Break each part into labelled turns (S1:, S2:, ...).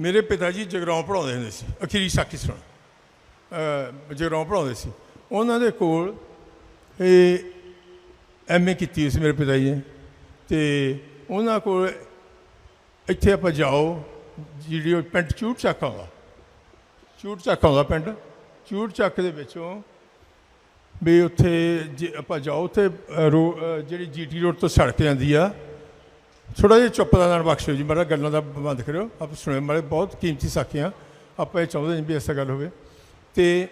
S1: ਮੇਰੇ ਪਿਤਾ ਜੀ ਜਗਰਾਉਂ ਪੜਾਉਂਦੇ ਹੁੰਦੇ ਸੀ ਅਖੀਰੀ ਸਾਖੀ ਸੁਣ। ਅ, ਜਗਰਾਉਂ ਪੜਾਉਂਦੇ ਸੀ। ਉਹਨਾਂ ਦੇ ਕੋਲ ਇਹ ਐਮਏ ਕੀਤੀ ਹੋਈ ਸੀ ਮੇਰੇ ਪਿਤਾ ਜੀ ਨੇ। ਤੇ ਉਹਨਾਂ ਕੋਲ ਇੱਥੇ ਆਪਾਂ ਜਾਓ ਜਿਹੜੀ ਉਹ ਪਿੰਡ ਚੂਟ ਚੱਕ ਆਉਂਦਾ। ਚੂਟ ਚੱਕ ਆਉਂਦਾ ਪਿੰਡ। ਚੂਟ ਚੱਕ ਦੇ ਵਿੱਚੋਂ ਵੀ ਉੱਥੇ ਜੇ ਆਪਾਂ ਜਾਓ ਉੱਥੇ ਰੋ- ਅ, ਜਿਹੜੀ ਜੀਟੀ ਰੋਡ ਤੋਂ ਸੜਕ ਜਾਂਦੀ ਆ ਥੋੜਾ ਜਿਹਾ ਚੁੱਪ ਦਾ ਨਾਲ ਬਖਸ਼ਿਓ ਜੀ ਮਾਰਾ ਗੱਲਾਂ ਦਾ ਬੰਦ ਕਰਿਓ। ਆਪ ਸੁਣਿਓ ਮਾਰੇ ਬਹੁਤ ਕੀਮਤੀ ਸਾਖੀਆਂ। ਆਪਾਂ ਇਹ ਚਾਹੁੰਦੇ ਨਹੀਂ ਵੀ ਐਸਾ ਗੱਲ ਹੋਵੇ। ਤੇ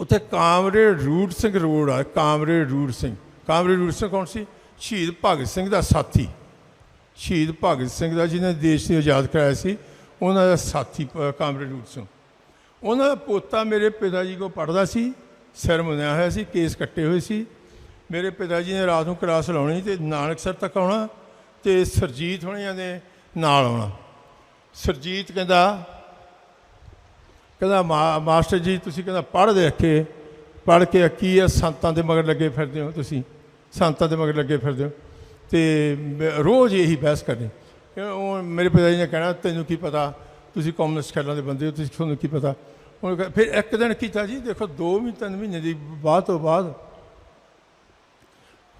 S1: ਉੱਥੇ ਕਾਮਰੇਡ ਰੂਟ ਸਿੰਘ ਰੋਡ ਆ ਕਾਮਰੇਡ ਰੂੜ ਸਿੰਘ। ਕਾਮਰੇਡ ਰੂਟ ਸਿੰਘ ਕੌਣ ਸੀ? ਸ਼ਹੀਦ ਭਗਤ ਸਿੰਘ ਦਾ ਸਾਥੀ। ਸ਼ਹੀਦ ਭਗਤ ਸਿੰਘ ਦਾ ਜਿਹਨੇ ਦੇਸ਼ ਨੂੰ ਆਜ਼ਾਦ ਕਰਾਇਆ ਸੀ ਉਹਨਾਂ ਦਾ ਸਾਥੀ ਅ, ਕਾਮਰੇਡ ਰੂਟ ਸਿੰਘ। ਉਹਨਾਂ ਦਾ ਪੋਤਾ ਮੇਰੇ ਪਿਤਾ ਜੀ ਕੋ ਪੜਦਾ ਸੀ ਸਿਰ ਮੁੰਨਿਆ ਹੋਇਆ ਸੀ ਕੇਸ ਕੱਟੇ ਹੋਏ ਸੀ। ਮੇਰੇ ਪਿਤਾ ਜੀ ਨੇ ਰਾਤ ਨੂੰ ਕਲਾਸ ਲਾਉਣੀ ਤੇ ਨਾਨਕਸਰ ਤੱਕ ਆਉਣਾ। ਤੇ ਸਰਜੀਤ ਹੋਣਿਆਂ ਦੇ ਨਾਲ ਆਉਣਾ। ਸਰਜੀਤ ਕਹਿੰਦਾ ਕਹਿੰਦਾ ਮਾ- ਮਾਸਟਰ ਜੀ, ਤੁਸੀਂ ਕਹਿੰਦਾ ਪੜ੍ਹਦੇ ਅੱਖੇ ਪੜ੍ਹ ਕੇ ਕੀ ਹੈ, ਸੰਤਾਂ ਦੇ ਮਗਰ ਲੱਗੇ ਫਿਰਦੇ ਹੋ ਤੁਸੀਂ। ਸੰਤਾਂ ਦੇ ਮਗਰ ਲੱਗੇ ਫਿਰਦੇ ਹੋ। ਤੇ ਮੈਂ ਰੋਜ਼ ਇਹੀ ਬਹਿਸ ਕਰਨੀ। ਉਹ ਮੇਰੇ ਪਿਤਾ ਜੀ ਨੇ ਕਹਿਣਾ, ਤੈਨੂੰ ਕੀ ਪਤਾ? ਤੁਸੀਂ ਕਮਿਊਨਿਸਟ ਖਿਆਲਾਂ ਦੇ ਬੰਦੇ ਹੋ, ਤੁਸੀਂ ਤੁਹਾਨੂੰ ਕੀ ਪਤਾ? ਉਹ ਫਿਰ ਇੱਕ ਦਿਨ ਕੀਤਾ ਜੀ, ਦੇਖੋ 2 ਮਹੀਨੇ, ਤਿੰਨ ਮਹੀਨੇ ਦੀ ਬਾਅਦ ਤੋਂ ਬਾਅਦ,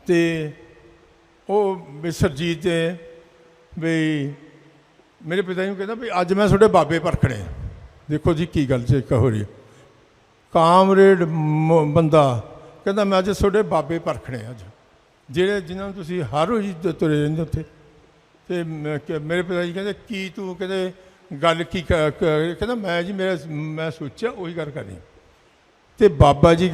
S1: ਤੇ ਉਹ ਵੀ ਸਰਜੀਤ ਦੇ ਵੀ ਮੇਰੇ ਪਿਤਾ ਜੀ ਨੂੰ ਕਹਿੰਦਾ ਵੀ ਅੱਜ ਮੈਂ ਤੁਹਾਡੇ ਬਾਬੇ ਪਰਖਣੇ ਦੇਖੋ ਜੀ ਕੀ ਗੱਲ ਜੇ ਹੋ ਰਹੀ ਕਾਮਰੇਡ ਮ- ਬੰਦਾ ਕਹਿੰਦਾ ਮੈਂ ਅੱਜ ਤੁਹਾਡੇ ਬਾਬੇ ਪਰਖਣੇ ਅੱਜ। ਜਿਹੜੇ ਜਿਨ੍ਹਾਂ ਨੂੰ ਤੁਸੀਂ ਹਰ ਰੋਜ਼ ਤੁਰੇ ਰਹਿੰਦੇ ਉੱਥੇ। ਤੇ ਮੈਂ ਮੇਰੇ ਪਿਤਾ ਜੀ ਕਹਿੰਦੇ, ਕੀ ਤੂੰ ਕਹਿੰਦੇ ਗੱਲ ਕੀ ਕਹਿੰਦਾ ਮੈਂ ਜੀ ਮੇਰਾ ਮੈਂ ਸੋਚਿਆ ਉਹੀ ਗੱਲ ਕਰਨੀ। ਤੇ ਬਾਬਾ ਜੀ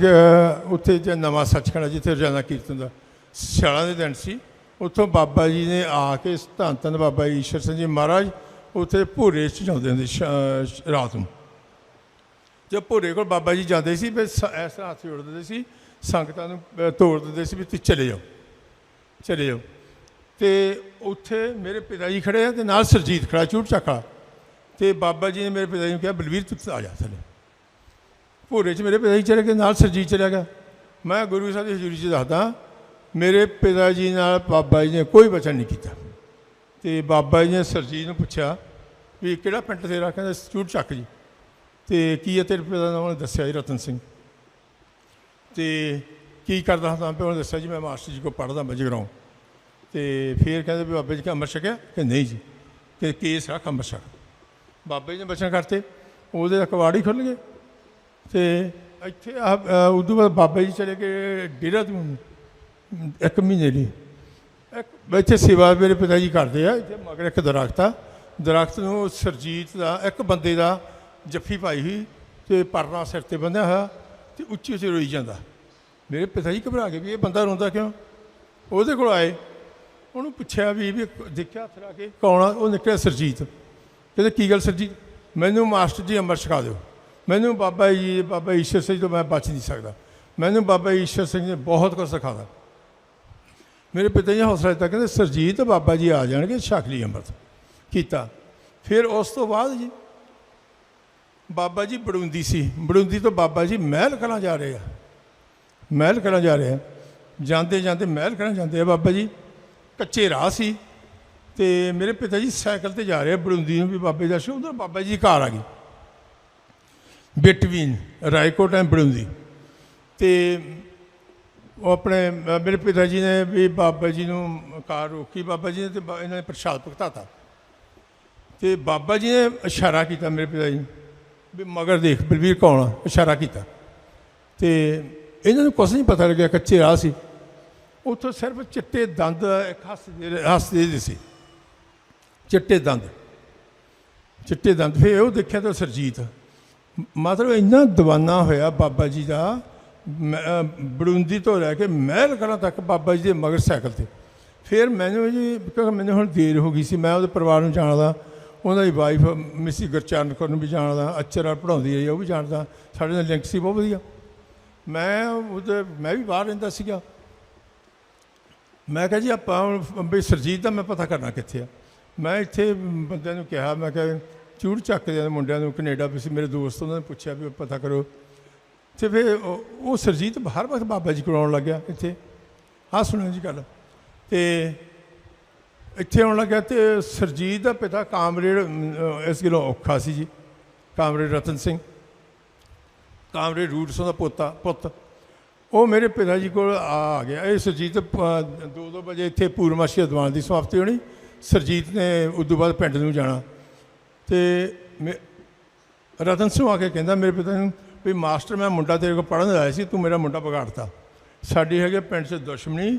S1: ਉੱਥੇ ਜੇ ਨਵਾਂ ਸੱਚਖੰਡ ਆ, ਜਿੱਥੇ ਰੋਜ਼ਾਨਾ ਕੀਰਤਨ ਦਾ ਸਿਆਲਾਂ ਦੇ ਦਿਨ ਸੀ। ਉੱਥੋਂ ਬਾਬਾ ਜੀ ਨੇ ਆ ਕੇ ਧੰਨ ਧੰਨ ਬਾਬਾ ਈਸ਼ਰ ਸਿੰਘ ਜੀ ਮਹਾਰਾਜ, ਉੱਥੇ ਭੋਰੇ ਚ ਜਾਂਦੇ ਹੁੰਦੇ ਸ਼- ਰਾਤ ਨੂੰ। ਜਦ ਭੋਰੇ ਕੋਲ ਬਾਬਾ ਜੀ ਜਾਂਦੇ ਸੀ, ਫਿਰ ਸ- ਇਸ ਹੱਥ ਜੋੜ ਦਿੰਦੇ ਸੀ, ਸੰਗਤਾਂ ਨੂੰ ਤੋੜ ਦਿੰਦੇ ਸੀ ਵੀ ਤੁਸੀਂ ਚਲੇ ਜਾਓ ਚਲੇ ਜਾਓ। ਤੇ ਉੱਥੇ ਮੇਰੇ ਪਿਤਾ ਜੀ ਖੜੇ ਆ ਤੇ ਨਾਲ ਸਰਜੀਤ ਖੜਾ ਚੂਟ ਚੱਕਾ ਤੇ ਬਾਬਾ ਜੀ ਨੇ ਮੇਰੇ ਪਿਤਾ ਜੀ ਨੂੰ ਕਿਹਾ, ਬਲਵੀਰ ਤੂੰ ਆ ਜਾ ਥੱਲੇ। ਭੂਰੇ 'ਚ ਮੇਰੇ ਪਿਤਾ ਜੀ ਚਲੇ ਗਏ, ਨਾਲ ਸਰਜੀਤ ਚਲਿਆ ਗਿਆ। ਮੈਂ ਗੁਰੂ ਸਾਹਿਬ ਦੀ ਹਜ਼ੂਰੀ 'ਚ ਦੱਸਦਾ ਮੇਰੇ ਪਿਤਾ ਜੀ ਨਾਲ ਬਾਬਾ ਜੀ ਨੇ ਕੋਈ ਬਚਨ ਨਹੀਂ ਕੀਤਾ। ਤੇ ਬਾਬਾ ਜੀ ਨੇ ਸਰਜੀਤ ਨੂੰ ਪੁੱਛਿਆ ਵੀ ਕਿਹੜਾ ਪਿੰਡ ਤੇਰਾ? ਕਹਿੰਦਾ ਚੂਟ ਚੱਕ ਜੀ। ਤੇ ਕੀ ਹੈ ਤੇਰੇ ਪਿਤਾ ਦਾ? ਉਹਨੇ ਦੱਸਿਆ ਜੀ ਰਤਨ ਸਿੰਘ। ਤੇ ਕੀ ਕਰਦਾ ਹੁੰਦਾ? ਪਿਓ ਨੇ ਦੱਸਿਆ ਜੀ, ਮੈਂ ਮਾਸਟਰ ਜੀ ਕੋ ਪੜ੍ਹਦਾ, ਮੈਂ ਜਗਰਾਉਂ। ਤੇ ਫਿਰ ਕਹਿੰਦੇ ਵੀ ਬਾਬੇ ਜੀ ਕਿ ਅੰਮ੍ਰਿਤ ਛਕਿਆ? ਕਿ ਨਹੀਂ ਜੀ। ਕਿ ਕੇਸ ਰੱਖ ਅੰਮ੍ਰਿਤ ਛਕ। ਬਾਬੇ ਜੀ ਨੇ ਬਚਨ ਕਰਤੇ। ਉਹਦੇ ਦਾ ਹੀ ਖੁੱਲ ਗਏ। ਤੇ ਇੱਥੇ ਆ ਉਦੋਂ ਬਾਅਦ ਬਾਬਾ ਜੀ ਚਲੇ ਗਏ ਡੇਰਾ ਤੋਂ ਇੱਕ ਮਹੀਨੇ ਲਈ। ਇੱਕ ਇੱਥੇ ਸੇਵਾ ਮੇਰੇ ਪਿਤਾ ਜੀ ਕਰਦੇ ਆ, ਇੱਥੇ ਮਗਰ ਇੱਕ ਦਰਖਤ ਆ। ਦਰਖਤ ਨੂੰ ਸਰਜੀਤ ਦਾ, ਇੱਕ ਬੰਦੇ ਦਾ ਜੱਫੀ ਪਾਈ ਹੋਈ ਤੇ ਪਰਨਾ ਸਿਰ ਤੇ ਬੰਨਿਆ ਹੋਇਆ ਤੇ ਉੱਚੀ ਉੱਚੀ ਰੋਈ ਜਾਂਦਾ। ਮੇਰੇ ਪਿਤਾ ਜੀ ਘਬਰਾ ਗਏ ਵੀ ਇਹ ਬੰਦਾ ਰੋਂਦਾ ਕਿਉਂ? ਉਹਦੇ ਕੋਲ ਆਏ। ਉਹਨੂੰ ਪੁੱਛਿਆ ਵੀ ਵੀ ਦੇਖਿਆ ਹੱਥ ਲਾ ਕੇ ਕੌਣ ਆ? ਉਹ ਨਿਕਲਿਆ ਸਰਜੀਤ। ਕਹਿੰਦੇ, ਕੀ ਗੱਲ ਸਰਜੀਤ? ਮੈਨੂੰ ਮਾਸਟਰ ਜੀ ਅੰਮ੍ਰਿਤ ਛਕਾ ਦਿਓ। ਮੈਨੂੰ ਬਾਬਾ ਜੀ, ਬਾਬਾ ਈਸ਼ਰ ਸਿੰਘ ਤੋਂ ਮੈਂ ਬਚ ਨਹੀਂ ਸਕਦਾ। ਮੈਨੂੰ ਬਾਬਾ ਈਸ਼ਰ ਸਿੰਘ ਨੇ ਬਹੁਤ ਕੁਝ ਸਿਖਾਇਆ ਮੇਰੇ ਪਿਤਾ ਜੀ ਹੌਸਲਾ ਦਿੱਤਾ, ਕਹਿੰਦੇ ਸਰਜੀਤ ਬਾਬਾ ਜੀ ਆ ਜਾਣਗੇ, ਛਕ ਲਈ ਅੰਮ੍ਰਿਤ। ਕੀਤਾ। ਫਿਰ ਉਸ ਤੋਂ ਬਾਅਦ ਜੀ ਬਾਬਾ ਜੀ ਬੜੁੰਦੀ ਸੀ। ਬੜੁੰਦੀ ਤੋਂ ਬਾਬਾ ਜੀ ਮਹਿਲ ਕਲਾਂ ਜਾ ਰਹੇ ਆ। ਮਹਿਲ ਕਲਾਂ ਜਾ ਰਹੇ ਆ। ਜਾਂਦੇ ਜਾਂਦੇ ਮਹਿਲ ਕਲਾਂ ਜਾਂਦੇ ਆ ਬਾਬਾ ਜੀ। ਕੱਚੇ ਰਾਹ ਸੀ ਤੇ ਮੇਰੇ ਪਿਤਾ ਜੀ ਸਾਈਕਲ ਤੇ ਜਾ ਰਹੇ ਆ। ਬੜੁੰਦੀ ਨੂੰ ਵੀ ਬਾਬੇ ਦਾ ਸ਼ੋ ਉਧਰ ਬਾਬਾ ਜੀ ਘਰ ਆ ਗਏ ਬਿਟਵੀਨ, ਰਾਏਕੋਟ ਐਂਡ ਬੜੁੰਦੀ। ਤੇ ਉਹ ਆਪਣੇ ਮੇਰੇ ਪਿਤਾ ਜੀ ਨੇ ਵੀ ਬਾਬਾ ਜੀ ਨੂੰ ਕਾਰ ਰੋਕੀ। ਬਾਬਾ ਜੀ ਨੇ ਤੇ ਬਾ- ਇਹਨਾਂ ਨੇ ਪ੍ਰਸ਼ਾਦ ਭੁਗਤਾਤਾ। ਤੇ ਬਾਬਾ ਜੀ ਨੇ ਇਸ਼ਾਰਾ ਕੀਤਾ ਮੇਰੇ ਪਿਤਾ ਜੀ ਨੂੰ, ਵੀ ਮਗਰ ਦੇਖ ਬਲਵੀਰ ਕੌਣ ਆ? ਇਸ਼ਾਰਾ ਕੀਤਾ। ਤੇ ਇਹਨਾਂ ਨੂੰ ਕੁਛ ਨਹੀਂ ਪਤਾ ਲੱਗਿਆ, ਕੱਚੇ ਰਾਹ ਸੀ। ਉੱਥੋਂ ਸਿਰਫ ਚਿੱਟੇ ਦੰਦ ਇੱਕ ਹੱਸਦੇ ਹੱਸਦੇ ਜਿਹੇ ਸੀ। ਚਿੱਟੇ ਦੰਦ। ਚਿੱਟੇ ਦੰਦ। ਫਿਰ ਉਹ ਦੇਖਿਆ ਤਾਂ ਸਰਜੀਤ। ਮਤਲਬ ਇੰਨਾ ਦੀਵਾਨਾ ਹੋਇਆ ਬਾਬਾ ਜੀ ਦਾ ਬੜੁੰਦੀ ਤੋਂ ਲੈ ਕੇ ਮਹਿਲ ਕਲਾਂ ਤੱਕ ਬਾਬਾ ਜੀ ਦੇ ਮਗਰ ਸਾਈਕਲ ਤੇ। ਫਿਰ ਮੈਨੂੰ ਜੀ, ਕਿਉਂਕਿ ਮੈਨੂੰ ਹੁਣ ਦੇਰ ਹੋ ਗਈ ਸੀ, ਮੈਂ ਉਹਦੇ ਪਰਿਵਾਰ ਨੂੰ ਜਾਣਦਾ। ਉਹਨਾਂ ਦੀ ਵਾਈਫ ਮਿਸੀ ਗੁਰਚਰਨ ਕੌਰ ਨੂੰ ਵੀ ਜਾਣਦਾ ਅੱਚਰ ਪੜਾਉਂਦੀ ਰਹੀ, ਉਹ ਵੀ ਜਾਣਦਾ। ਸਾਡੇ ਨਾਲ ਲਿੰਕ ਸੀ, ਬਹੁਤ ਵਧੀਆ। ਮੈਂ ਉਹਦੇ, ਮੈਂ ਵੀ ਬਾਹਰ ਰਹਿੰਦਾ ਸੀਗਾ। ਮੈਂ ਕਿਹਾ ਜੀ, ਆਪਾਂ ਹੁਣ ਵੀ ਸਰਜੀਤ ਦਾ ਮੈਂ ਪਤਾ ਕਰਨਾ ਕਿੱਥੇ ਆ। ਮੈਂ ਇੱਥੇ ਬੰਦਿਆਂ ਨੂੰ ਕਿਹਾ, ਮੈਂ ਕਿਹਾ, ਚੂੜ ਚੱਕ ਦੇ ਮੁੰਡਿਆਂ ਨੂੰ, ਕੈਨੇਡਾ ਵੀ ਸੀ, ਮੇਰੇ ਦੋਸਤ ਉਹਨਾਂ ਨੇ ਪੁੱਛਿਆ ਵੀ ਪਤਾ ਕਰੋ। ਤੇ ਫਿਰ ਉਹ ਉਹ ਸਰਜੀਤ ਹਰ ਵਕਤ ਬਾਬਾ ਜੀ ਕੋਲ ਆਉਣ ਲੱਗਿਆ ਇੱਥੇ। ਆਹ ਸੁਣੋ ਜੀ ਗੱਲ। ਤੇ ਇੱਥੇ ਆਉਣ ਲੱਗਿਆ ਤੇ ਸਰਜੀਤ ਦਾ ਪਿਤਾ ਕਾਮਰੇਡ ਇਸ ਗੱਲੋਂ ਔਖਾ ਸੀ ਜੀ। ਕਾਮਰੇਡ ਰਤਨ ਸਿੰਘ। ਕਾਮਰੇਡ ਰੂਟਸੋਂ ਦਾ ਪੋਤਾ, ਪੁੱਤ। ਉਹ ਮੇਰੇ ਪਿਤਾ ਜੀ ਕੋਲ ਆ ਆ ਗਿਆ। ਇਹ ਸਰਜੀਤ 2-2 ਵਜੇ ਇੱਥੇ ਪੂਰਮਾਸ਼ੀ ਅਦਵਾਨ ਦੀ ਸਮਾਪਤੀ ਹੋਣੀ। ਸਰਜੀਤ ਨੇ ਉਦੋਂ ਬਾਅਦ ਪਿੰਡ ਨੂੰ ਜਾਣਾ। ਤੇ ਮੇ- ਰਤਨ ਸਿੰਘ ਆ ਕੇ ਕਹਿੰਦਾ, ਮੇਰੇ ਪਿਤਾ ਨੂੰ ਵੀ ਮਾਸਟਰ, ਮੈਂ ਮੁੰਡਾ ਤੇਰੇ ਕੋਲ ਪੜ੍ਹਨ ਆਇਆ ਸੀ, ਤੂੰ ਮੇਰਾ ਮੁੰਡਾ ਵਿਗਾੜਤਾ। ਸਾਡੀ ਹੈਗੇ ਪਿੰਡ 'ਚ ਦੁਸ਼ਮਣੀ।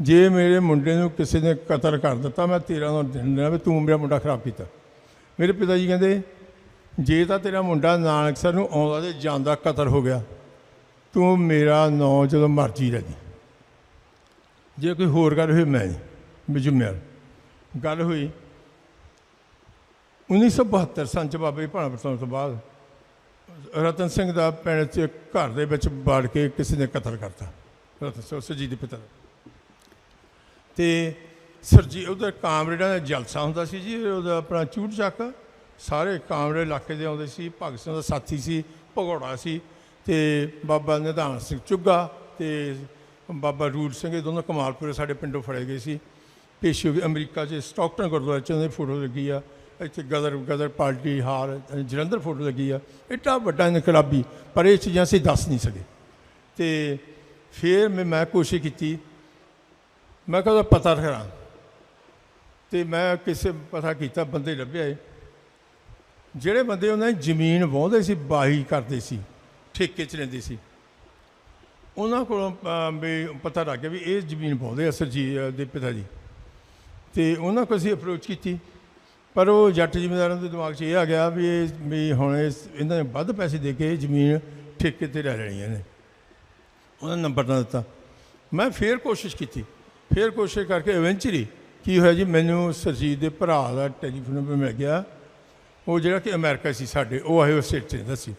S1: ਜੇ ਮੇਰੇ ਮੁੰਡੇ ਨੂੰ ਕਿਸੇ ਨੇ ਕਤਲ ਕਰ ਦਿੱਤਾ, ਮੈਂ ਤੇਰਾ ਨੂੰ ਦਿੰਦਾ ਵੀ ਤੂੰ ਮੇਰਾ ਮੁੰਡਾ ਖਰਾਬ ਕੀਤਾ। ਮੇਰੇ ਪਿਤਾ ਜੀ ਕਹਿੰਦੇ, ਜੇ ਤਾਂ ਤੇਰਾ ਮੁੰਡਾ ਨਾਨਕ ਸਰ ਨੂੰ ਆਉਂਦਾ ਤੇ ਜਾਂਦਾ, ਕਤਲ ਹੋ ਗਿਆ। ਤੂੰ ਮੇਰਾ ਨਾਂ ਜਦੋਂ ਮਰਜ਼ੀ ਲੈ ਜੀ। ਜੇ ਕੋਈ ਹੋਰ ਗੱਲ ਹੋਈ, ਮੈਂ ਨਹੀਂ ਜ਼ਿੰਮੇਵਾਰ ਗੱਲ ਹੋਈ 1972 ਸੰਨ ਚ ਬਾਬਾ ਜੀ ਭਾਣਾ ਪਰਤਾਉਣ ਤੋਂ ਬਾਅਦ ਰਤਨ ਸਿੰਘ ਦਾ ਪਿੰਡ 'ਚ ਘਰ ਦੇ ਵਿੱਚ ਵੜ ਕੇ ਕਿਸੇ ਨੇ ਕਤਲ ਕਰਤਾ। ਰਤਨ ਸਿੰਘ ਸਰਜੀਤ ਦੇ ਪਿਤਾ ਦਾ। ਤੇ ਸਰਜੀ ਉਧਰ ਕਾਮਰੇਡਾਂ ਦਾ ਜਲਸਾ ਹੁੰਦਾ ਸੀ ਜੀ, ਉਹਦਾ ਆਪਣਾ ਚੂੜ ਚੱਕ, ਸਾਰੇ ਕਾਮਰੇ ਇਲਾਕੇ ਦੇ ਆਉਂਦੇ ਸੀ, ਭਗਤ ਸਿੰਘ ਦਾ ਸਾਥੀ ਸੀ, ਭਗੌੜਾ ਸੀ, ਤੇ ਬਾਬਾ ਨਿਧਾਨ ਸਿੰਘ ਚੁੱਗਾ ਤੇ ਬਾਬਾ ਰੂਲ ਸਿੰਘ, ਇਹ ਦੋਨੋਂ ਕਮਾਲਪੁਰੇ ਸਾਡੇ ਪਿੰਡੋਂ ਫੜੇ ਗਏ ਸੀ। ਪੇਸ਼ੀ ਹੋ ਅਮਰੀਕਾ 'ਚ ਸਟਾਕਟਨ ਗੁਰਦੁਆਰੇ 'ਚ ਉਹਨਾਂ ਦੀ ਫੋਟੋ ਲੱਗੀ ਆ। ਇੱਥੇ ਗਦਰ ਗਦਰ ਪਾਰਟੀ ਹਾਰ, ਜਲੰਧਰ ਫੋਟੋ ਲੱਗੀ ਆ। ਇੱਡਾ ਵੱਡਾ ਇਨਕਲਾਬੀ, ਪਰ ਇਹ ਚੀਜ਼ਾਂ ਅਸੀਂ ਦੱਸ ਨਹੀਂ ਸਕੇ। ਤੇ ਫਿਰ ਮੈਂ ਮੈਂ ਕੋਸ਼ਿਸ਼ ਕੀਤੀ। ਮੈਂ ਕਹਿੰਦਾ ਪਤਾ ਕਰਾਂ ਤੇ ਮੈਂ ਕਿਸੇ ਪਤਾ ਕੀਤਾ, ਬੰਦੇ ਲੱਭਿਆ ਏ ਜਿਹੜੇ ਬੰਦੇ ਉਹਨਾਂ ਦੀ ਜ਼ਮੀਨ ਵਾਹੁੰਦੇ ਸੀ, ਬਾਹੀ ਕਰਦੇ ਸੀ, ਠੇਕੇ 'ਚ ਲੈਂਦੇ ਸੀ, ਉਹਨਾਂ ਕੋਲੋਂ ਵੀ ਪਤਾ ਲੱਗ ਗਿਆ ਵੀ ਇਹ ਜ਼ਮੀਨ ਵਾਹੁੰਦੇ ਆ ਸਰਜੀ ਦੇ ਪਿਤਾ ਜੀ। ਤੇ ਉਹਨਾਂ ਕੋਲ ਅਸੀਂ ਅਪਰੋਚ ਕੀਤੀ। ਪਰ ਉਹ ਜੱਟ ਜ਼ਿਮੀਂਦਾਰਾਂ ਦੇ ਦਿਮਾਗ 'ਚ ਇਹ ਆ ਗਿਆ ਵੀ ਇਹ ਵੀ ਹੁਣ ਇਸ- ਇਹਨਾਂ ਨੇ ਵੱਧ ਪੈਸੇ ਦੇ ਕੇ ਜ਼ਮੀਨ ਠੇਕੇ ਤੇ ਲੈ ਲੈਣੀ ਇਹਨੇ ਉਹਨਾਂ ਨੇ ਨੰਬਰ ਨਾ ਦਿੱਤਾ। ਮੈਂ ਫੇਰ ਕੋਸ਼ਿਸ਼ ਕੀਤੀ। ਫੇਰ ਕੋਸ਼ਿਸ਼ ਕਰਕੇ ਇਵੈਂਚੁਅਲੀ ਕੀ ਹੋਇਆ ਜੀ? ਮੈਨੂੰ ਸਰਜੀਤ ਦੇ ਭਰਾ ਦਾ ਟੈਲੀਫੋਨ ਨੰਬਰ ਮਿਲ ਗਿਆ। ਉਹ ਜਿਹੜਾ ਕਿ ਅਮਰੀਕਾ ਸੀ ਸਾਡੇ, ਉਹ ਆਇਓ ਸਟੇਟ 'ਚ ਰਹਿੰਦਾ ਸੀ।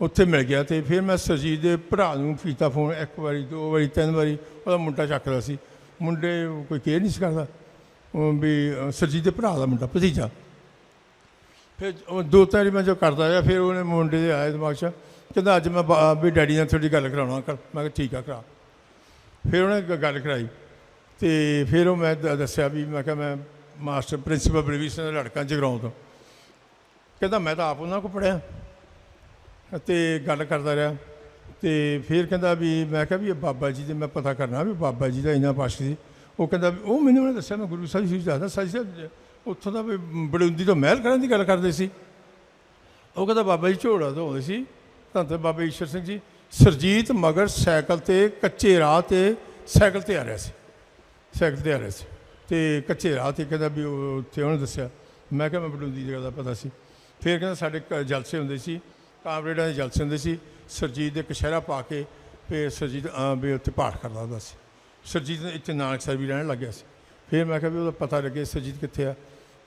S1: ਉੱਥੇ ਮਿਲ ਗਿਆ ਤੇ ਫਿਰ ਮੈਂ ਸਰਜੀਤ ਦੇ ਭਰਾ ਨੂੰ ਕੀਤਾ ਫੋਨ ਇੱਕ ਵਾਰੀ, ਦੋ ਵਾਰੀ, ਤਿੰਨ ਵਾਰੀ ਉਹਦਾ ਮੁੰਡਾ ਚੱਕਦਾ ਸੀ। ਮੁੰਡੇ ਕੋਈ ਕੇਅਰ ਨਹੀਂ ਸੀ ਕਰਦਾ। ਵੀ ਅ, ਸਰਜੀਤ ਦੇ ਭਰਾ ਦਾ ਮੁੰਡਾ ਭਤੀਜਾ। ਫਿਰ ਦੋ ਤਿੰਨ ਮੈਂ ਜੋ ਕਰਦਾ ਰਿਹਾ ਫਿਰ ਉਹਨੇ ਮੁੰਡੇ ਦੇ ਆਏ ਦਿਮਾਗ 'ਚ ਕਹਿੰਦਾ ਅੱਜ ਮੈਂ ਬਾ- ਵੀ ਡੈਡੀ ਨਾਲ ਤੁਹਾਡੀ ਗੱਲ ਕਰਾਉਣਾ ਕਰ। ਮੈਂ ਕਿਹਾ ਠੀਕ ਆ ਕਰਾ। ਫਿਰ ਉਹਨੇ ਗੱਲ ਕਰਾਈ। ਤੇ ਫਿਰ ਉਹ ਮੈਂ ਦ- ਦੱਸਿਆ ਵੀ ਮੈਂ ਕਿਹਾ ਮੈਂ ਮਾਸਟਰ ਪ੍ਰਿੰਸੀਪਲ ਬ੍ਰਿਵੀਸ਼ਨ ਦਾ ਲੜਕਾ ਜਗਰਾਉਂ ਤੋਂ। ਕਹਿੰਦਾ ਮੈਂ ਤਾਂ ਆਪ ਉਹਨਾਂ ਕੋਲ ਪੜਿਆ ਅਤੇ ਗੱਲ ਕਰਦਾ ਰਿਹਾ। ਤੇ ਫਿਰ ਕਹਿੰਦਾ ਵੀ ਮੈਂ ਕਿਹਾ ਵੀ ਇਹ ਬਾਬਾ ਜੀ ਦੇ ਮੈਂ ਪਤਾ ਕਰਨਾ ਵੀ ਬਾਬਾ ਜੀ ਦਾ ਇੰਨਾ ਪਾਸ਼ ਸੀ। ਉਹ ਕਹਿੰਦਾ ਵੀ, ਉਹ ਮੈਨੂੰ ਉਹਨੇ ਦੱਸਿਆ, ਮੈਂ ਗੁਰੂ ਸਾਹਿਬ ਜੀ ਦੱਸਦਾ ਸਾਜੀ ਸਾਹਿਬ ਉੱਥੋਂ ਦਾ ਵੀ ਬੜੁੰਦੀ ਤੋਂ ਮਹਿਲ ਕਰਨ ਦੀ ਗੱਲ ਕਰਦੇ ਸੀ। ਉਹ ਕਹਿੰਦਾ, ਬਾਬਾ ਜੀ ਝੋੜਾ ਤੋਂ ਆਉਂਦੇ ਸੀ, ਤਾਂ ਤੇ ਬਾਬਾ ਈਸ਼ਰ ਸਿੰਘ ਜੀ ਸਰਜੀਤ ਮਗਰ ਸਾਈਕਲ ਤੇ ਕੱਚੇ ਰਾਹ ਤੇ ਸਾਈਕਲ ਤੇ ਆ ਰਿਹਾ ਸੀ, ਸਾਈਕਲ ਤੇ ਆ ਰਿਹਾ ਸੀ। ਤੇ ਕੱਚੇ ਰਾਹ ਤੇ ਕਹਿੰਦਾ ਵੀ ਉਹ ਉੱਥੇ ਉਹਨੇ ਦੱਸਿਆ, ਮੈਂ ਕਿਹਾ ਮੈਂ ਬੜੁੰਦੀ ਜਗ੍ਹਾ ਦਾ ਪਤਾ ਸੀ। ਫਿਰ ਕਹਿੰਦਾ ਸਾਡੇ ਘਰ ਜਲਸੇ ਹੁੰਦੇ ਸੀ, ਕਾਮਰੇਡਾਂ ਦੇ ਜਲਸੇ ਹੁੰਦੇ ਸੀ, ਸਰਜੀਤ ਦੇ ਕਸ਼ਹਿਰਾ ਪਾ ਕੇ, ਫਿਰ ਸਰਜੀਤ ਵੀ ਉੱਥੇ ਪਾਠ ਕਰਦਾ ਹੁੰਦਾ ਸੀ। ਸਰਜੀਤ ਇੱਥੇ ਨਾਨਕ ਸਾਹਿਬ ਵੀ ਰਹਿਣ ਲੱਗਿਆ ਸੀ। ਫਿਰ ਮੈਂ ਕਿਹਾ ਵੀ ਉਹਦਾ ਪਤਾ ਲੱਗੇ ਸਰਜੀਤ ਕਿੱਥੇ ਆ।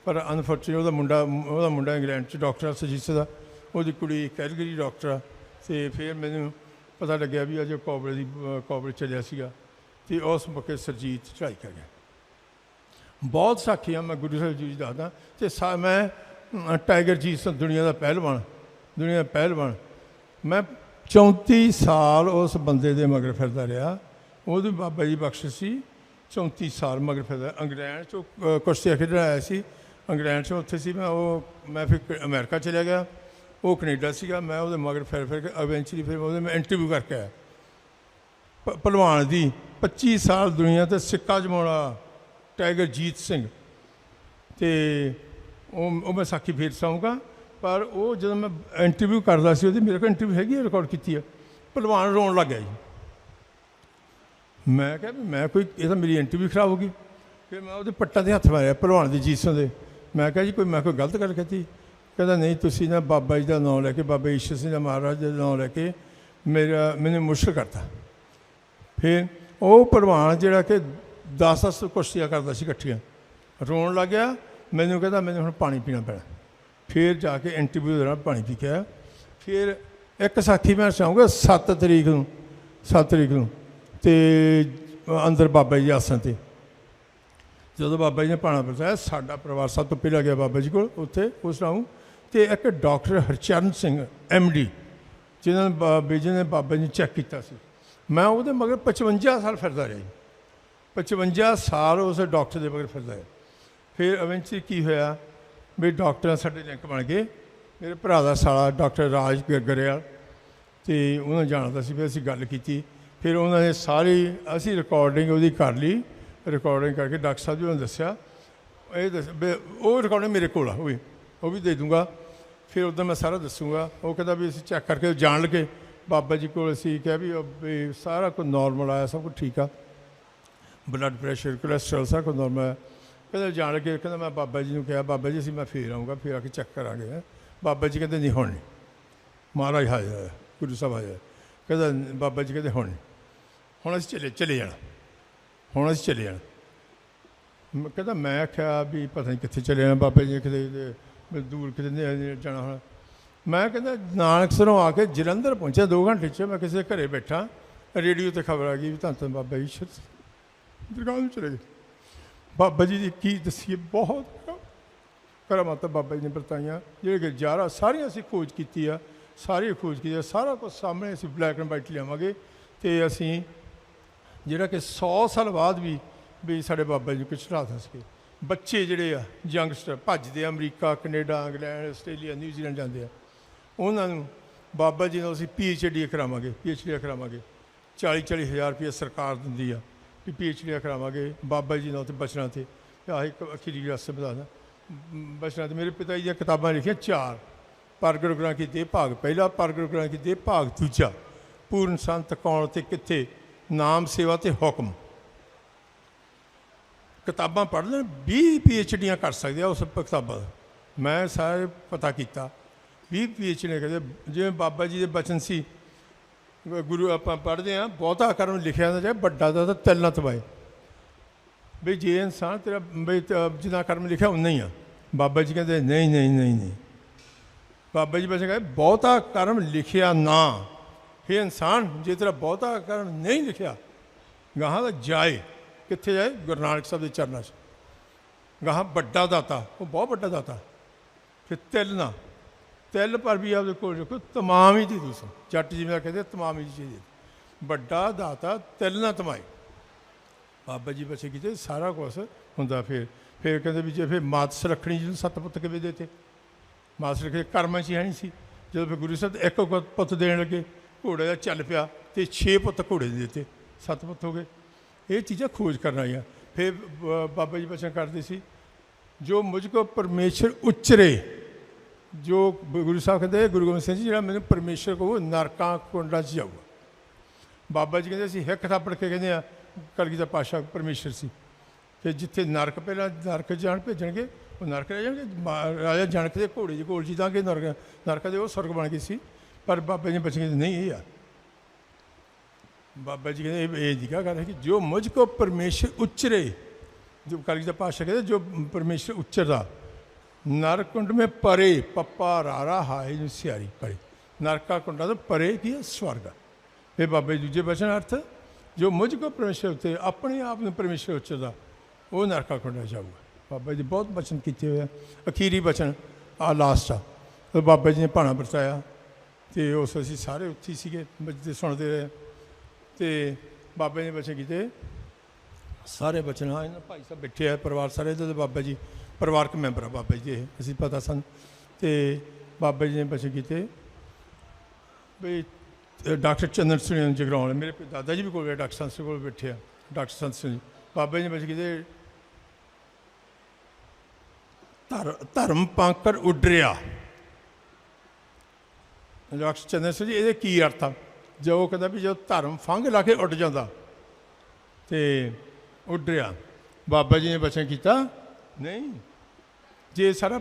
S1: ਪਰ ਅਨਫੋਰਚੂਨੇਟ ਉਹਦਾ ਮੁੰਡਾ ਉਹਦਾ ਮੁੰਡਾ ਇੰਗਲੈਂਡ 'ਚ ਡਾਕਟਰ ਆ ਸਰਜੀਤ ਦਾ। ਉਹਦੀ ਕੁੜੀ ਕੈਲਗਰੀ ਡਾਕਟਰ ਆ ਤੇ ਫਿਰ ਮੈਨੂੰ ਪਤਾ ਲੱਗਿਆ ਵੀ ਅਜੇ ਕੋਬਰੇ ਦੀ ਅਹ, ਚੱਲਿਆ ਸੀਗਾ ਤੇ ਉਸ ਮੌਕੇ ਸਰਜੀਤ ਚੜਾਈ ਕਰ ਗਿਆ। ਬਹੁਤ ਸਾਖੀਆਂ ਮੈਂ ਗੁਰੂ ਸਾਹਿਬ ਜੀ ਦੱਸਦਾ ਤੇ ਸਾ- ਮੈਂ ਅਮ, ਟਾਈਗਰ ਜੀ ਸ ਦੁਨੀਆ ਦਾ ਪਹਿਲਵਾਨ ਦੁਨੀਆ ਦਾ ਪਹਿਲਵਾਨ। ਮੈਂ 34 ਸਾਲ ਉਸ ਬੰਦੇ ਦੇ ਮਗਰ ਫਿਰਦਾ ਰਿਹਾ। ਉਹਦੇ ਬਾਬਾ ਜੀ ਬਖਸ਼ ਸੀ 34 ਸਾਲ ਮਗਰ ਫਿਰਦਾ ਇੰਗਲੈਂਡ ਚੋਂ ਅ, ਕੁਸ਼ਤੀ ਖੇਡਣ ਆਇਆ ਸੀ। ਇੰਗਲੈਂਡ ਚੋਂ ਉੱਥੇ ਸੀ ਮੈਂ ਉਹ ਮੈਂ ਫਿਰ ਕ- ਅਮਰੀਕਾ ਚਲਿਆ ਗਿਆ। ਉਹ ਕੈਨੇਡਾ ਸੀਗਾ ਮੈਂ ਉਹਦੇ ਮਗਰ ਫਿਰ ਫਿਰ ਕੇ ਇਵੈਂਚੁਅਲੀ ਫਿਰ ਉਹਦੇ ਮੈਂ ਇੰਟਰਵਿਊ ਕਰਕੇ ਆਇਆ। ਪ- ਭਲਵਾਨ ਦੀ 25 ਸਾਲ ਦੁਨੀਆ ਤੇ ਸਿੱਕਾ ਜਮਾਉਣਾ ਟਾਈਗਰ ਜੀਤ ਸਿੰਘ। ਤੇ ਉਹ ਉਹ ਮੈਂ ਸਾਖੀ ਫੇਰ ਸਾਊਂਗਾ ਪਰ ਉਹ ਜਦੋਂ ਮੈਂ ਇੰਟਰਵਿਊ ਕਰਦਾ ਸੀ ਉਹਦੀ ਮੇਰੇ ਕੋਲ ਇੰਟਰਵਿਊ ਹੈਗੀ ਰਿਕਾਰਡ ਕੀਤੀ ਹੈ ਭਲਵਾਨ ਰੋਣ ਲੱਗ ਗਿਆ ਜੀ। ਮੈਂ ਕਿਹਾ ਵੀ ਮੈਂ ਕੋਈ, ਇਹ ਤਾਂ ਮੇਰੀ ਇੰਟਰਵਿਊ ਖਰਾਬ ਹੋ ਗਈ। ਫਿਰ ਮੈਂ ਉਹਦੇ ਪੱਟਾਂ ਦੇ ਹੱਥ ਮਾਰਿਆ ਭਲਵਾਨ ਦੇ ਜੀਤ ਸਿੰਘ ਦੇ। ਮੈਂ ਕਿਹਾ ਜੀ, ਕੋਈ ਮੈਂ ਕੋਈ ਗਲਤ ਗੱਲ ਕੀਤੀ ਕਹਿੰਦਾ, ਨਹੀਂ, ਤੁਸੀਂ ਨਾ ਬਾਬਾ ਜੀ ਦਾ ਨਾਮ ਲੈ ਕੇ, ਬਾਬਾ ਈਸ਼ਰ ਸਿੰਘ ਦਾ ਮਹਾਰਾਜ ਦਾ ਨਾਮ ਲੈ ਕੇ ਮੇਰਾ, ਮੈਨੂੰ ਮੁਸ਼ਕਲ ਕਰਤਾ। ਫਿਰ ਉਹ ਭਲਵਾਨ ਜਿਹੜਾ ਕਿ 10-10 ਕੁਸ਼ਤੀਆਂ ਕਰਦਾ ਸੀ ਇਕੱਠੀਆਂ, ਰੋਣ ਲੱਗ ਗਿਆ। ਮੈਨੂੰ ਕਹਿੰਦਾ, ਮੈਨੂੰ ਹੁਣ ਪਾਣੀ ਪੀਣਾ ਪੈਣਾ। ਫਿਰ ਜਾ ਕੇ ਇੰਟਰਵਿਊ ਦੌਰਾਨ ਪਾਣੀ ਪੀ ਕੇ ਆਇਆ। ਫਿਰ ਇੱਕ ਸਾਥੀ ਮੈਂ ਚਾਹੂੰਗਾ 7 ਤਰੀਕ ਨੂੰ 7 ਤਰੀਕ ਨੂੰ ਤੇ ਅੰਦਰ ਬਾਬਾ ਜੀ ਦੇ ਆਸਣ ਤੇ। ਜਦੋਂ ਬਾਬਾ ਜੀ ਨੇ ਪਾਣਾ ਬਰਸਾਇਆ ਸਾਡਾ ਪਰਿਵਾਰ ਸਭ ਤੋਂ ਪਹਿਲਾਂ ਗਿਆ ਬਾਬਾ ਜੀ ਕੋਲ, ਉੱਥੇ ਉਸ ਨੂੰ ਤੇ ਇੱਕ ਡਾਕਟਰ ਹਰਚਰਨ ਸਿੰਘ ਡੀ ਜਿਨ੍ਹਾਂ ਨੇ ਬਾਬੇ ਜੀ ਨੇ ਬਾਬਾ ਜੀ ਨੂੰ ਚੈੱਕ ਕੀਤਾ ਸੀ। ਮੈਂ ਉਹਦੇ ਮਗਰ 55 ਸਾਲ ਫਿਰਦਾ ਰਿਹਾ ਜੀ। 55 ਸਾਲ ਉਸ ਡਾਕਟਰ ਦੇ ਮਗਰ ਫਿਰਦਾ ਰਿਹਾ। ਫਿਰ ਇਵੈਂਚੁਅਲੀ ਕੀ ਹੋਇਆ? ਵੀ ਡਾਕਟਰਾਂ ਸਾਡੇ ਲਿੰਕ ਬਣ ਗਏ। ਮੇਰੇ ਭਰਾ ਦਾ ਸਾਲਾ ਡਾਕਟਰ ਰਾਜ ਗ- ਗਰੇਵਾਲ, ਤੇ ਉਹਨਾਂ ਜਾਣਦਾ ਸੀ, ਫਿਰ ਅਸੀਂ ਗੱਲ ਕੀਤੀ। ਫਿਰ ਉਹਨਾਂ ਨੇ ਸਾਰੀ, ਅਸੀਂ ਰਿਕਾਰਡਿੰਗ ਉਹਦੀ ਕਰ ਲਈ ਰਿਕਾਰਡਿੰਗ ਕਰਕੇ ਡਾਕਟਰ ਸਾਹਿਬ ਜੀ ਨੂੰ ਦੱਸਿਆ। ਇਹ ਦੱਸ ਵੀ ਉਹ ਰਿਕਾਰਡਿੰਗ ਮੇਰੇ ਕੋਲ ਆ, ਉਹ ਵੀ ਉਹ ਵੀ ਦੇ ਦੂੰਗਾ। ਫਿਰ ਉਦੋਂ ਮੈਂ ਸਾਰਾ ਦੱਸੂਗਾ। ਉਹ ਕਹਿੰਦਾ ਵੀ ਅਸੀਂ ਚੈੱਕ ਕਰਕੇ ਜਾਣ ਲਗੇ। ਬਾਬਾ ਜੀ ਕੋਲ ਅਸੀਂ ਕਿਹਾ ਵੀ ਸਾਰਾ ਕੁਝ ਨਾਰਮਲ ਆਇਆ, ਸਭ ਕੁਝ ਠੀਕ ਆ। ਬਲੱਡ ਪ੍ਰੈਸ਼ਰ ਕੋਲੇਸਟ੍ਰੋਲ ਸਾਰਾ ਕੁਝ ਨਾਰਮਲ ਆ ਕਹਿੰਦਾ ਜਾਣ ਲੱਗੇ, ਕਹਿੰਦਾ ਮੈਂ ਬਾਬਾ ਜੀ ਨੂੰ ਕਿਹਾ, ਬਾਬਾ ਜੀ ਅਸੀਂ, ਮੈਂ ਫੇਰ ਆਊਂਗਾ, ਫਿਰ ਆ ਕੇ ਚੈੱਕ ਕਰਾਂਗੇ ਬਾਬਾ ਜੀ ਕਹਿੰਦੇ ਨਹੀਂ, ਹੁਣ ਨਹੀਂ। ਮਹਾਰਾਜ ਹਾਜ਼ਰ ਗੁਰੂ ਸਾਹਿਬ ਹਾਜ਼ਰ ਕਹਿੰਦਾ ਬਾਬਾ ਜੀ ਕਹਿੰਦੇ ਹੁਣ ਨਹੀਂ। ਹੁਣ ਅਸੀਂ ਚਲੇ ਚਲੇ ਜਾਣਾ। ਹੁਣ ਅਸੀਂ ਚਲੇ ਜਾਣਾ। ਮੈਂ ਕਹਿੰਦਾ, ਮੈਂ ਆਖਿਆ ਵੀ ਪਤਾ ਨਹੀਂ ਕਿੱਥੇ ਚਲੇ ਜਾਣਾ, ਬਾਬਾ ਜੀ ਕਿਤੇ ਕਿਤੇ ਵੀ ਦੂਰ ਕਿਤੇ ਜਾਣਾ ਹੋਣਾ। ਮੈਂ ਕਹਿੰਦਾ ਨਾਨਕਸਰੋਂ ਆ ਕੇ ਜਲੰਧਰ ਪਹੁੰਚਿਆ 2 ਘੰਟੇ ਚ, ਮੈਂ ਕਿਸੇ ਦੇ ਘਰੇ ਬੈਠਾ। ਰੇਡੀਓ ਤੇ ਖਬਰ ਆ ਗਈ ਵੀ ਧੰਨ ਧੰਨ ਬਾਬਾ ਈਸ਼ਰ ਦਰਗਾਹ ਨੂੰ ਚਲੇ ਗਏ। ਬਾਬਾ ਜੀ ਦੀ ਕੀ ਦੱਸੀਏ, ਬਹੁਤ ਕਰਾਮਾਤਾਂ ਬਾਬਾ ਜੀ ਨੇ ਵਰਤਾਈਆਂ, ਜਿਹੜੇ ਕਿ ਜਾਰਾ ਸਾਰੀਆਂ ਅਸੀਂ ਖੋਜ ਕੀਤੀ ਆ, ਸਾਰੀ ਖੋਜ ਕੀਤੀ ਸਾਰਾ ਕੁਝ ਸਾਹਮਣੇ ਅਸੀਂ ਬਲੈਕ ਐਂਡ ਵਾਈਟ ਲਿਆਵਾਂਗੇ ਤੇ ਅਸੀਂ ਜਿਹੜਾ ਕਿ 100 ਸਾਲ ਬਾਅਦ ਵੀ ਵੀ ਸਾਡੇ ਬਾਬਾ ਜੀ ਨੂੰ ਕੁਝ ਚੜਾ ਸਕੇ ਬੱਚੇ ਜਿਹੜੇ ਆ, ਯੰਗਸਟਰ ਭੱਜਦੇ ਆ, America, Canada, England, Australia, New Zealand ਜਾਂਦੇ ਆ। ਉਹਨਾਂ ਨੂੰ ਬਾਬਾ ਜੀ ਨੂੰ ਅਸੀਂ ਪੀਐਚਡੀ ਕਰਾਵਾਂਗੇ ਪੀਐਚਡੀ ਕਰਾਵਾਂਗੇ। 40 40 ਹਜ਼ਾਰ ਰੁਪਏ ਸਰਕਾਰ ਦਿੰਦੀ ਆ ਵੀ ਪੀਐਚਡੀ ਕਰਾਵਾਂਗੇ, ਬਾਬਾ ਜੀ ਨਾਲ ਤੇ ਬਚਨਾਂ ਤੇ। ਆਹ ਇੱਕ ਅਖੀਰੀ ਰਸਤੇ ਬਤਾਦਾ। ਬਚਨਾਂ ਤੇ ਮੇਰੇ ਪਿਤਾ ਜੀ ਦੀਆਂ ਕਿਤਾਬਾਂ ਲਿਖੀਆਂ ਚਾਰ। ਪ੍ਰਗਟ ਗੁਰਾਂ ਕੀ ਦੇ ਭਾਗ। ਪਹਿਲਾ ਪ੍ਰਗਟ ਗੁਰਾਂ ਕੀ ਦੇ ਭਾਗ। ਦੂਜਾ, ਪੂਰਨ ਸੰਤ ਕੌਣ ਤੇ ਕਿੱਥੇ? ਨਾਮ ਸੇਵਾ ਤੇ ਹੁਕਮ। ਕਿਤਾਬਾਂ ਪੜ੍ਹ ਲੈਣ 20 ਪੀਐਚਡੀਆਂ ਕਰ ਸਕਦੇ ਆ ਉਸ ਕਿਤਾਬਾਂ ਦਾ। ਮੈਂ ਸਾਰੇ ਪਤਾ ਕੀਤਾ। 20 ਪੀਐਚਡੀ ਕਹਿੰਦੇ ਜਿਵੇਂ ਬਾਬਾ ਜੀ ਦੇ ਬਚਨ ਸੀ, ਗੁਰੂ ਆਪਾਂ ਪੜ੍ਹਦੇ ਆ ਬਹੁਤਾ ਕਰਮ ਲਿਖਿਆ ਨਾ ਜਾਏ, ਵੱਡਾ ਦਾ ਤਾਂ ਤਿਲ ਨਾ ਤਵਾਏ। ਵੀ ਜੇ ਇਨਸਾਨ ਤੇਰਾ ਵੀ ਜਿੰਨਾ ਕਰਮ ਲਿਖਿਆ ਉਨਾ ਹੀ ਆ। ਬਾਬਾ ਜੀ ਕਹਿੰਦੇ, ਨਹੀਂ ਨਹੀਂ ਨਹੀਂ ਨਹੀਂ। ਬਾਬਾ ਜੀ ਬਚਨ ਕਹਿੰਦੇ ਬਹੁਤਾ ਕਰਮ ਲਿਖਿਆ ਨਾ। ਇਹ ਇਨਸਾਨ, ਜੇ ਤੇਰਾ ਬਹੁਤਾ ਕਰਨ ਨਹੀਂ ਲਿਖਿਆ, ਗਾਹਾਂ ਦਾ ਜਾਏ। ਕਿੱਥੇ ਜਾਏ? ਗੁਰੂ ਨਾਨਕ ਸਾਹਿਬ ਦੇ ਚਰਨਾਂ 'ਚ। ਗਾਹਾਂ ਵੱਡਾ ਦਾਤਾ, ਉਹ ਬਹੁਤ ਵੱਡਾ ਦਾਤਾ। ਫਿਰ ਤਿਲ ਨਾ। ਤਿਲ ਪਰ ਵੀ ਆਪਦੇ ਕੋਲ ਰੱਖੋ, ਤਮਾਮ ਹੀ ਦੀ ਤੁਸੀਂ ਜੱਟ ਜਿਵੇਂ ਕਹਿੰਦੇ, ਤਮਾਮ ਹੀ ਚੀਜ਼ ਵੱਡਾ ਦਾਤਾ, ਤਿਲ ਨਾ ਤਮਾਈ ਬਾਬਾ ਜੀ ਬਸੇ ਕੀਤੇ, ਸਾਰਾ ਕੁਝ ਹੁੰਦਾ ਫਿਰ। ਫਿਰ ਕਹਿੰਦੇ ਵੀ ਜੇ ਫਿਰ ਮਾਤਸ ਰੱਖਣੀ, ਜਿਹਨੂੰ ਸੱਤ ਪੁੱਤ ਕਿਵੇਂ ਦੇਤੇ? ਮਾਤਸ ਰੱਖੇ, ਕਰਮਾਂ 'ਚ ਹੈ ਨਹੀਂ ਸੀ। ਜਦੋਂ ਫਿਰ ਗੁਰੂ ਸਾਹਿਬ ਇੱਕ ਪੁੱਤ ਦੇਣ ਲੱਗੇ ਘੋੜੇ ਦਾ ਚੱਲ ਪਿਆ ਤੇ 6 ਪੁੱਤ ਘੋੜੇ ਦੇ ਦਿੱਤੇ। ਸੱਤ ਪੁੱਤ ਹੋ ਗਏ। ਇਹ ਚੀਜ਼ਾਂ ਖੋਜ ਕਰਨ ਆਈਆਂ। ਫਿਰ ਬ- ਬਾਬਾ ਜੀ ਬਚਨ ਕਰਦੇ ਸੀ, ਜੋ ਮੁਝ ਕੋ ਪਰਮੇਸ਼ਰ ਉਚਰੇ, ਜੋ ਗੁਰੂ ਸਾਹਿਬ ਕਹਿੰਦੇ, ਗੁਰੂ ਗੋਬਿੰਦ ਸਿੰਘ ਜੀ, ਜਿਹੜਾ ਮੈਨੂੰ ਪਰਮੇਸ਼ਰ ਕੋ ਨਰਕਾਂ ਕੁੰਡਾਂ 'ਚ ਜਾਊਗਾ। ਬਾਬਾ ਜੀ ਕਹਿੰਦੇ ਸੀ, ਹਿੱਕ ਥਾਪੜ ਕੇ ਕਹਿੰਦੇ ਆ, ਕਲਗੀ ਦਾ ਪਾਸ਼ਾ ਪਰਮੇਸ਼ਰ ਸੀ। ਤੇ ਜਿੱਥੇ ਨਰਕ ਪਹਿਲਾਂ ਨਰਕ ਜਾਣ ਭੇਜਣਗੇ, ਉਹ ਨਰਕ ਰਹਿ ਜਾਣਗੇ। ਮਾ- ਰਾਜਾ ਜਨਕ ਦੇ ਘੋੜੇ ਦੇ ਕੋਲ ਜਿੱਦਾਂ ਕਿ ਨਰਕ ਨਰਕ ਦੇ ਉਹ ਸੁਰਗ ਬਣ ਗਏ ਸੀ। ਪਰ ਬਾਬਾ ਜੀ ਬਚ ਗਏ ਨਹੀਂ ਇਹ ਆ। ਬਾਬਾ ਜੀ ਕਹਿੰਦੇ, ਇਹ- ਇਹ ਜਿਹਾ ਗੱਲ ਹੈ ਕਿ ਜੋ ਮੁਝ ਕੋ ਪਰਮੇਸ਼ਰ ਉਚਰੇ, ਜੋ ਕਾਲੀ ਦਾ ਪਾਸ਼ਾ ਕਹਿੰਦੇ, ਜੋ ਪਰਮੇਸ਼ਰ ਉਚਰਦਾ, ਨਰਕੁੰਡ ਮੇ ਪਰੇ, ਪੱਪਾ ਰਾਰਾ ਹਾਏ ਨੂੰ ਸਿਆਰੀ ਪਰੇ। ਨਰਕਾ ਕੁੰਡਾ ਤੋਂ ਪਰੇ ਕੀ ਹੈ? ਸਵਰਗ। ਇਹ ਬਾਬੇ ਦੂਜੇ ਬਚਨ ਅਰਥ, ਜੋ ਮੁਝ ਕੋ ਪਰਮੇਸ਼ਰ ਉਤੇ ਆਪਣੇ ਆਪ ਨੂੰ ਪਰਮੇਸ਼ਰ ਉਚਰਦਾ, ਉਹ ਨਰਕਾ ਕੁੰਡਾ ਜਾਊਗਾ। ਬਾਬਾ ਜੀ ਬਹੁਤ ਬਚਨ ਕੀਤੇ ਹੋਏ ਆ। ਅਖੀਰੀ ਬਚਨ ਆ ਲਾਸਟ ਆ। ਉਹ ਬਾਬਾ ਜੀ ਨੇ ਭਾਣਾ ਵਰਤਾਇਆ। ਤੇ ਉਸ ਅਸੀਂ ਸਾਰੇ ਉੱਥੇ ਹੀ ਸੀਗੇ ਬੱਚੇ ਸੁਣਦੇ ਰਹੇ। ਤੇ ਬਾਬੇ ਨੇ ਬਚਨ ਕੀਤੇ। ਸਾਰੇ ਬਚਨ ਹਾਂ ਇਹਨਾਂ ਭਾਈ ਸਾਹਿਬ ਬੈਠੇ ਆ ਪਰਿਵਾਰ ਸਾਰੇ ਤੇ ਬਾਬਾ ਜੀ ਪਰਿਵਾਰਕ ਮੈਂਬਰ ਆ ਬਾਬਾ ਜੀ ਇਹ, ਅਸੀਂ ਪਤਾ ਸਨ। ਤੇ ਬਾਬਾ ਜੀ ਨੇ ਬਚਨ ਕੀਤੇ। ਵੀ ਡਾਕਟਰ ਚੰਦਰ ਸਿੰਘ ਜਗਰਾਉਣ ਮੇਰੇ ਦਾਦਾ ਜੀ ਵੀ ਕੋਲ ਡਾਕਟਰ ਸੰਤ ਸਿੰਘ ਕੋਲ ਬੈਠੇ ਆ ਡਾਕਟਰ ਸੰਤ ਸਿੰਘ। ਬਾਬਾ ਜੀ ਨੇ ਬਚਨ ਕੀਤੇ। ਧਰ ਧਰਮ ਪਾਂਕਰ ਉੱਡਰਿਆ। ਡਾਕਟਰ ਚੰਦਰ ਸਿੰਘ ਜੀ, ਇਹਦੇ ਕੀ ਅਰਥ ਆ? ਜੋ ਉਹ ਕਹਿੰਦਾ ਵੀ ਜੋ ਧਰਮ ਫੰਗ ਲਾ ਕੇ ਉੱਡ ਜਾਂਦਾ ਤੇ ਉੱਡਰਿਆ ਬਾਬਾ ਜੀ ਨੇ ਬਚਨ ਕੀਤਾ, ਨਹੀਂ, ਜੇ ਸਾਰਾ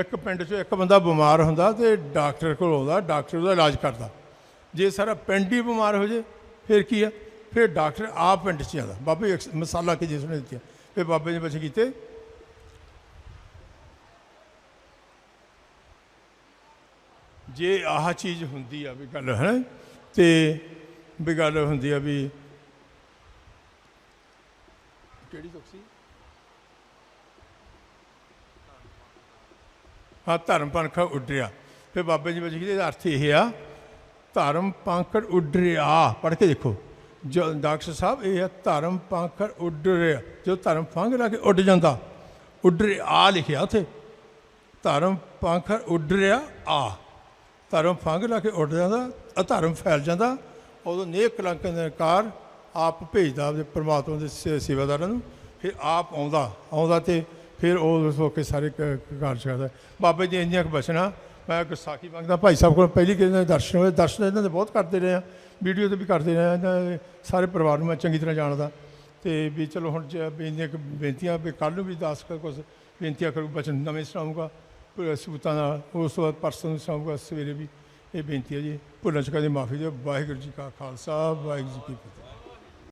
S1: ਇੱਕ ਪਿੰਡ 'ਚੋਂ ਇੱਕ ਬੰਦਾ ਬਿਮਾਰ ਹੁੰਦਾ ਤੇ ਡਾਕਟਰ ਕੋਲ ਆਉਂਦਾ, ਡਾਕਟਰ ਉਹਦਾ ਇਲਾਜ ਕਰਦਾ। ਜੇ ਸਾਰਾ ਪਿੰਡ ਹੀ ਬਿਮਾਰ ਹੋ ਜੇ, ਫਿਰ ਕੀ ਆ? ਫਿਰ ਡਾਕਟਰ ਆਪ ਪਿੰਡ 'ਚ ਜਾਂਦਾ। ਬਾਬਾ ਇੱਕ ਮਸਾਲਾ ਕਿ ਜਿਸ ਨੇ ਦਿੱਤੀ ਫਿਰ ਬਾਬੇ ਨੇ ਬਚਨ ਕੀਤੇ ਜੇ ਆਹ ਚੀਜ਼ ਹੁੰਦੀ ਆ ਵੀ ਗੱਲ ਹੈ ਤੇ ਵੀ ਗੱਲ ਹੁੰਦੀ ਆ ਵੀ ਕਿਹੜੀ ਤੁਕਸੀ ਹਾਂ, ਧਰਮ ਪੰਖਾ ਉੱਡਰਿਆ। ਫਿਰ ਬਾਬੇ ਜੀ ਵਿੱਚ ਇਹਦਾ ਅਰਥ ਇਹ ਆ? ਧਰਮ ਪੰਖੜ ਉੱਡਰਿਆ। ਪੜ੍ਹ ਕੇ ਦੇਖੋ। ਜੋ ਡਾਕਟਰ ਸਾਹਿਬ, ਇਹ ਹੈ ਧਰਮ ਪੰਖੜ ਉੱਡਰਿਆ। ਜੋ ਧਰਮ ਫੰਗ ਲਾ ਕੇ ਉੱਡ ਜਾਂਦਾ ਉੱਡ ਰਿਹਾ ਆ ਲਿਖਿਆ ਉੱਥੇ। ਧਰਮ ਪੰਖ ਉੱਡ ਰਿਹਾ ਆ। ਧਰਮ ਫੰਗ ਲਾ ਕੇ ਉੱਡ ਜਾਂਦਾ, ਅਧਰਮ ਫੈਲ ਜਾਂਦਾ, ਉਦੋਂ ਨੇਕ ਕਲੰਕ ਨਿਕਾਰ ਆਪ ਭੇਜਦਾ ਆਪਣੇ ਪ੍ਰਮਾਤਮਾ ਦੇ ਸੇ- ਸੇਵਾਦਾਰਾਂ ਨੂੰ, ਫਿਰ ਆਪ ਆਉਂਦਾ ਆਉਂਦਾ ਤੇ ਫਿਰ ਉਹ ਹੋ ਕੇ ਸਾਰੇ ਕ- ਕਾਰਜ ਕਰਦਾ ਬਾਬੇ ਜੀ ਇੰਨੀਆਂ ਕੁ ਬਚਣਾ ਮੈਂ ਇੱਕ ਸਾਖੀ ਮੰਗਦਾ, ਭਾਈ ਸਾਹਿਬ ਕੋਲ ਪਹਿਲੀ ਕਿਹਦੇ ਨਾਲ ਦਰਸ਼ਨ ਹੋਏ, ਦਰਸ਼ਨ ਇਹਨਾਂ ਦੇ ਬਹੁਤ ਕਰਦੇ ਰਹੇ ਆ, ਵੀਡੀਓ ਤੇ ਵੀ ਕਰਦੇ ਰਹੇ ਆ, ਇਹਨਾਂ ਦੇ ਸਾਰੇ ਪਰਿਵਾਰ ਨੂੰ ਮੈਂ ਚੰਗੀ ਤਰ੍ਹਾਂ ਜਾਣਦਾ। ਤੇ ਵੀ ਚਲੋ ਹੁਣ ਜੇ ਵੀ ਇੰਨੀਆਂ ਕੁ ਬੇਨਤੀਆਂ, ਵੀ ਕੱਲ੍ਹ ਨੂੰ ਵੀ ਦੱਸ ਕਰ ਕੁਝ ਬੇਨਤੀਆਂ ਕਰੂ, ਬਚਨ ਨਵੇਂ ਸੁਣਾਉਂਗਾ ਸਬੂਤਾਂ ਨਾਲ ਉਸ ਤੋਂ ਬਾਅਦ ਪਰਸੋਂ ਨੂੰ ਸੁਣਾਊਗਾ ਸਵੇਰੇ ਵੀ ਇਹ ਬੇਨਤੀ ਹੈ ਜੀ, ਭੁੱਲਾਂ ਚੁੱਕਾਂ ਦੀ ਮਾਫੀ ਦਿਓ। ਵਾਹਿਗੁਰੂ ਜੀ ਕਾ ਖਾਲਸਾ, ਵਾਹਿਗੁਰੂ ਜੀ ਕੀ ਫਤਿਹ।